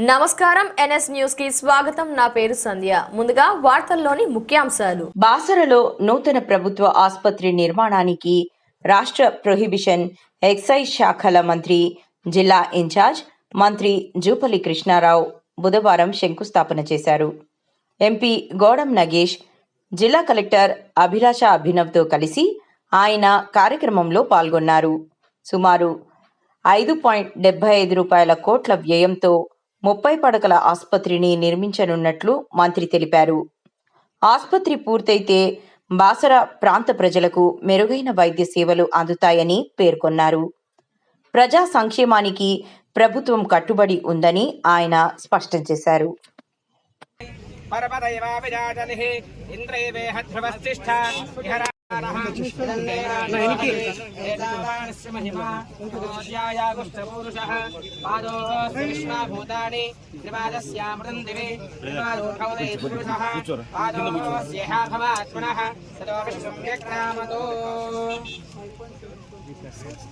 నమస్కారం ఎన్ఎస్ న్యూస్కి స్వాగతం. నా పేరు సంధ్య. ముందుగా వార్తల్లోని ముఖ్యాంశాలు. బాసరలో నూతన ప్రభుత్వ ఆసుపత్రి నిర్మాణానికి రాష్ట్ర ప్రొహిబిషన్ ఎక్సైజ్ శాఖల మంత్రి జిల్లా ఇన్ఛార్జ్ మంత్రి జూపల్లి కృష్ణారావు బుధవారం శంకుస్థాపన చేశారు. ఎంపీ గోడం నగేష్ జిల్లా కలెక్టర్ అభిలాష అభినవ్తో కలిసి ఆయన కార్యక్రమంలో పాల్గొన్నారు. సుమారు ఐదు పాయింట్ డెబ్బై ఐదు రూపాయల కోట్ల వ్యయంతో ముప్పై పడకల ఆసుపత్రిని నిర్మించనున్నట్లు మంత్రి తెలిపారు. ఆసుపత్రి పూర్తయితే బాసర ప్రాంత ప్రజలకు మెరుగైన వైద్య సేవలు అందుతాయని పేర్కొన్నారు. ప్రజా సంక్షేమానికి ప్రభుత్వం కట్టుబడి ఉందని ఆయన స్పష్టం చేశారు. భూజ్యాయాగుష్టపూరుషः పాదోస్విష్ణాభూతాని త్రిపాదస్యామృతం దివి త్రిపాదోఢౌదయపురుషः పాదోస్యేహాభవాత్మనः తదో విశ్వం వ్యక్రామతో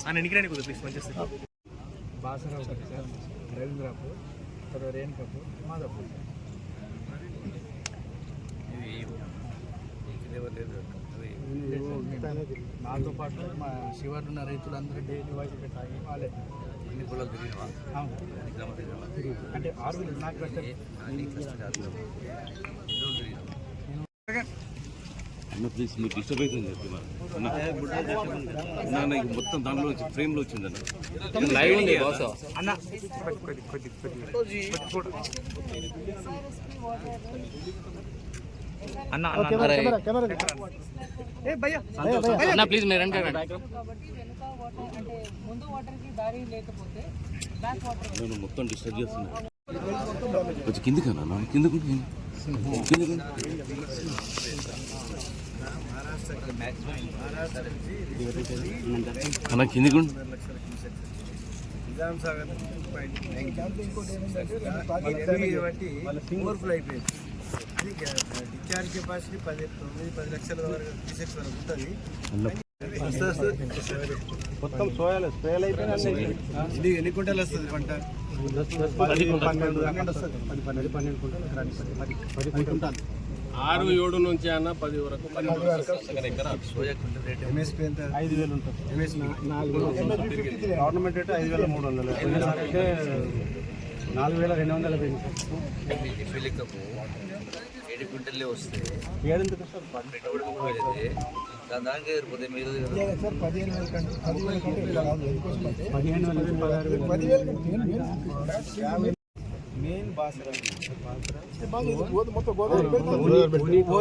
ఆయన ఎన్నికరాని కొద్దిగా ప్లీజ్ మంచి బాసర ఒకటి సార్ రవీంద్రాపూర్ తర్వాత రేణుకాపూర్ మాదాపూర్ నాతో పాటు మా శివారు ఉన్న రైతులందరూ డైలీ వాయిస్ తాగి వాళ్ళే అవును. తిరిగి. అంటే ఆరు వేలు నాకు కష్టం అన్న ప్లీజ్ మీరు డిస్టర్బ్ అవుతుంది చెప్తున్నా అన్న అన్న, అన్న ఇది మొత్తం దాంట్లో వచ్చి ఫ్రేమ్లో వచ్చింది అన్న లైవ్ ఉంది బాస్ అన్న కొద్ది కొద్ది కొద్ది కొద్ది ఫోటో అన్న అన్న ఏ భయ్యా. అన్న ప్లీజ్ మీరు రండి నేను మొత్తం డిస్టర్బ్ చేస్తున్నా. కొంచెం కిందికి అన్న కిందకు కిందకు. అన్న కిందికి. నిజాం సాగర్ ఇంకోటి ఏంటంటే అయిపోయింది. డిశ్చార్జ్ కెపాసిటీ పది తొమ్మిది పది లక్షల వరకు ఉంటుంది. మొత్తం సోయాలు స్ప్రేలు అయిపోయినాయి ఇది ఎన్ని కుంటలు వస్తుంది పంట పది పన్నెండు పన్నెండు పన్నెండు కుంటలు పది కుంటాలు ఆరు ఏడు నుంచి అన్న పది వరకు ఐదు వేలు ఉంటుంది. గవర్నమెంట్ రేట్ ఐదు వేల మూడు వందలు. నాలుగు వేల రెండు వందల పెళ్ళికప్పు ఏడు క్వింటల్లే వస్తాయి దాని దానికి మీరు సార్ పదిహేను వేల పదిహేను వేల పదహారు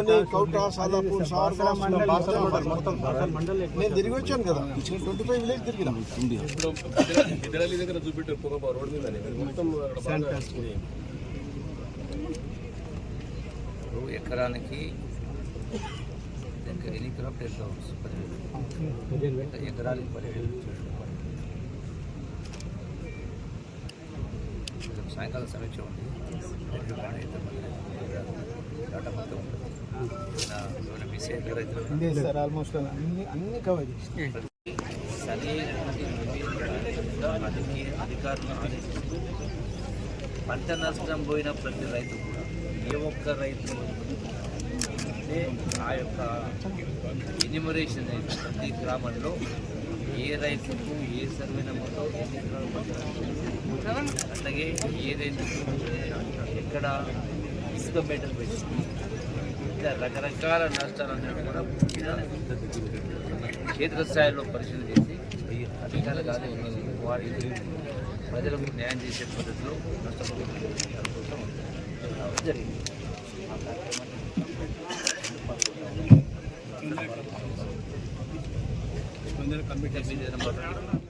వేలు పదివేల మెయిన్ బాసర నేను తిరిగి వచ్చాను కదా ట్వంటీ ఫైవ్ విలేజ్ తిరిగినా దగ్గర చూపెట్టారు రోడ్ మీద మొత్తం ఎకరానికి ఎన్ని క్రాప్ టెన్ థౌసండ్స్ ఎకరానికి పదివేలు సాయంకాలం సమీక్ష ఉంది. డాటా మొత్తం సార్ ఆల్మోస్ట్ అన్ని అన్ని కవర్ చేసి సరి అధికారులు పంట నష్టం పోయిన ప్రతి రైతు కూడా ఏ ఒక్క రైతు అంటే ఆ యొక్క ఎన్యూమరేషన్ అయితే ప్రతి గ్రామంలో ఏ రైతుకు ఏ సర్వే మొత్తం అలాగే ఏ రైతుకు ఎక్కడ ఇసుక బెటర్ పెట్టి ఇట్లా రకరకాల నష్టాలన్నీ కూడా క్షేత్రస్థాయిలో పరిశీలన చేసి అధికారులు కాదు వారి ప్రజలకు న్యాయం చేసే పద్ధతిలో నష్టపోతుంది జరిగింది ఆ కార్యక్రమాన్ని కమిటీ కమిటీ నెంబర్